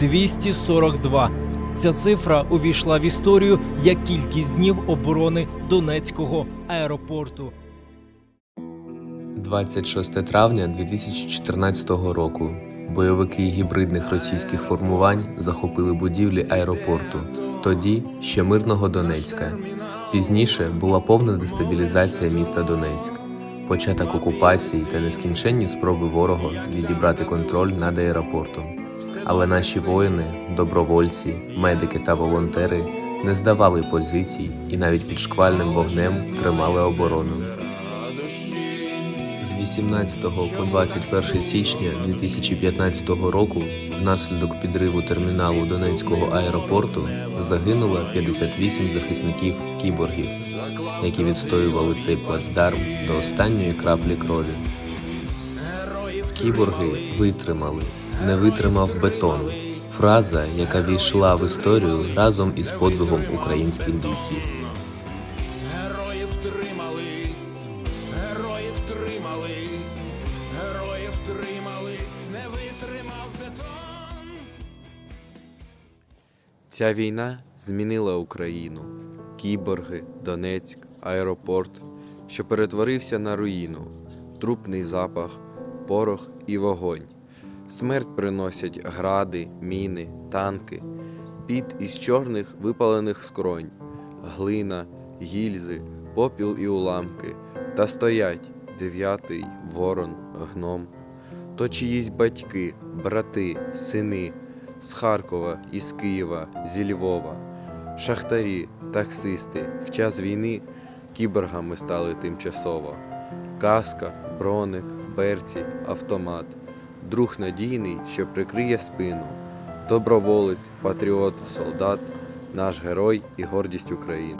242. Ця цифра увійшла в історію як кількість днів оборони Донецького аеропорту. 26 травня 2014 року бойовики гібридних російських формувань захопили будівлі аеропорту, тоді ще мирного Донецька. Пізніше була повна дестабілізація міста Донецьк, початок окупації та нескінченні спроби ворога відібрати контроль над аеропортом. Але наші воїни, добровольці, медики та волонтери не здавали позицій і навіть під шквальним вогнем тримали оборону. З 18 по 21 січня 2015 року внаслідок підриву терміналу Донецького аеропорту загинуло 58 захисників кіборгів, які відстоювали цей плацдарм до останньої краплі крові. Кіборги витримали, не витримав бетон. Фраза, яка війшла в історію разом із подвигом українських бійців. Герої втримались, герої втримались, герої втримались, не витримав бетон. Ця війна змінила Україну. Кіборги, Донецьк, аеропорт, що перетворився на руїну, трупний запах, порох і вогонь. Смерть приносять гради, міни, танки, під із чорних випалених скронь, глина, гільзи, попіл і уламки, та стоять дев'ятий ворон, гном. То чиїсь батьки, брати, сини. З Харкова, із Києва, зі Львова, шахтарі, таксисти. В час війни кіборгами стали тимчасово. Каска, броник, берці, автомат, друг надійний, що прикриє спину, доброволець, патріот, солдат, наш герой і гордість України.